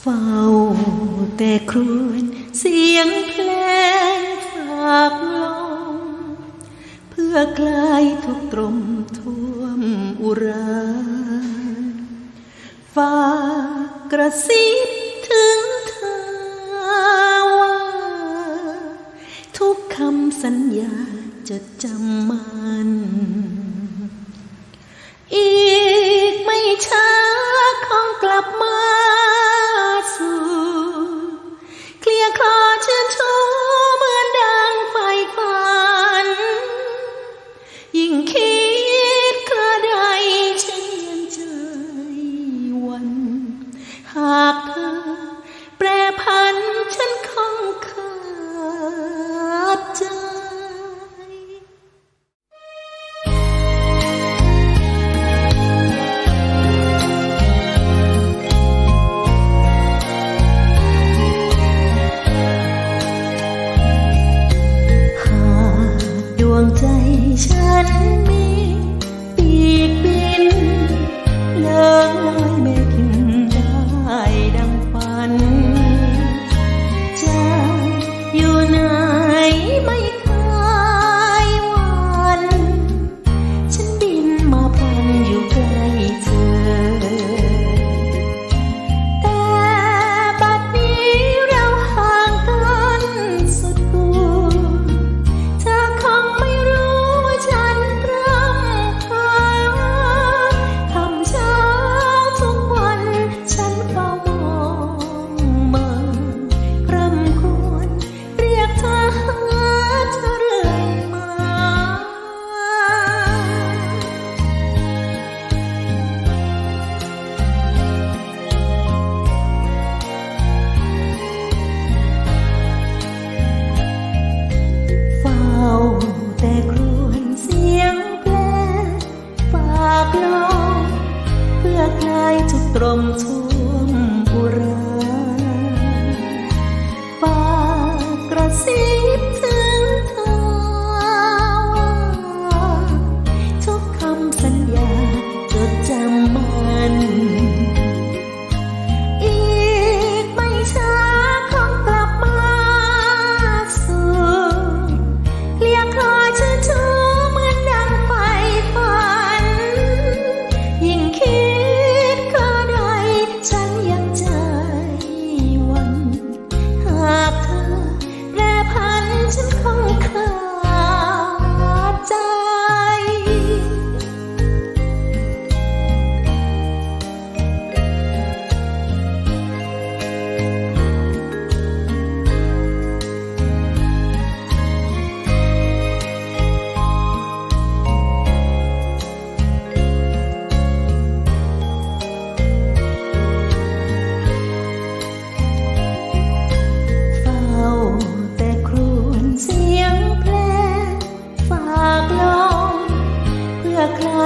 เฝ้าแต่ครวญเสียงเพลงฝากลมเพื่อคลายทุกตรมท่วมอุราฝากกระซิบถึงเธอว่า ทุกคำสัญญาจะจำมันอีกไม่ช้าคงกลับมา mountain.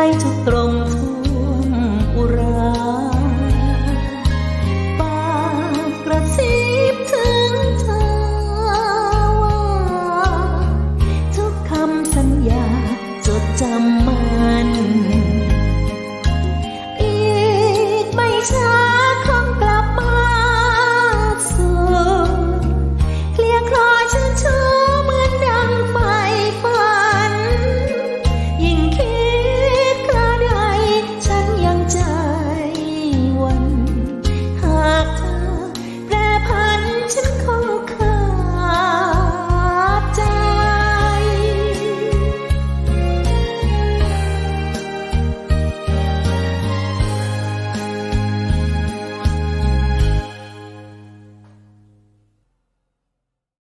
ใจะตรงทุ่มอุราปากกระซิบถึงเธอว่า ทุกคำสัญญาจดจำ